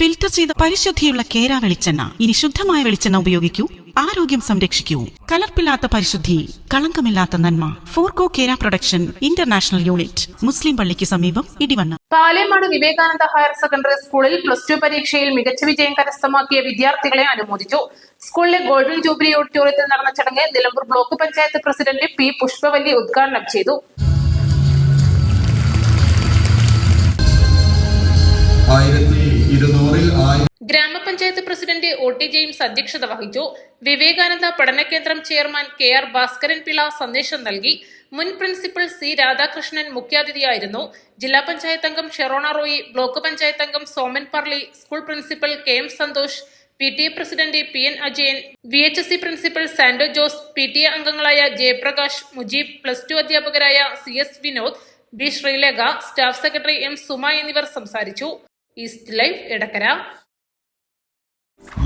Filter ചെയ്ത പരിശുദ്ധിയുള്ള കേര വെളിച്ചെണ്ണ. ഇനി ശുദ്ധമായ വെളിച്ചെണ്ണ ഉപയോഗിക്കൂ. ആരോഗ്യം സംരക്ഷിക്കൂ. കലർപ്പില്ലാത്ത പരിശുദ്ധി കളങ്കമില്ലാത്ത നന്മ. Forco Kera production international unit Muslim പള്ളിക്ക് സമീപം ഇടിവണ്ണ. പാലേമാട് വിവേകാനന്ദ ഹയർ സെക്കൻഡറി സ്കൂളിൽ പ്ലസ് ടു പരീക്ഷയിൽ മികച്ച വിജയം കരസ്ഥമാക്കിയ വിദ്യാർത്ഥികളെ അനുമോദിച്ചു. സ്കൂളിലെ ഗോൾഡൻ ജൂബിലി ഓഡിറ്റോറിയത്തിൽ നടന്ന ചടങ്ങ് Nilambur block panchayat president P Pushpavalli ഉദ്ഘാടനം ചെയ്തു. ഗ്രാമപഞ്ചായത്ത് പ്രസിഡന്റ് ഒ ടി ജെയിംസ് അധ്യക്ഷത വഹിച്ചു. വിവേകാനന്ദ പഠന കേന്ദ്രം chairman K R Bhaskaran Pillai സന്ദേശം നൽകി. മുൻ പ്രിൻസിപ്പൽ സി രാധാകൃഷ്ണൻ മുഖ്യാതിഥിയായിരുന്നു. ജില്ലാ പഞ്ചായത്ത് അംഗം ഷെറോണ റോയി ബ്ലോക്ക് പഞ്ചായത്ത് അംഗം Soman Parli school principal K M Santhosh P T A president P N Ajayan V H S C principal Santo Jose P T A അംഗങ്ങളായ Jayaprakash Mujeeb plus two അധ്യാപകരായ C S Vinod B Sreelekha staff secretary M Suma എന്നിവർ സംസാരിച്ചു. East live Edakkara.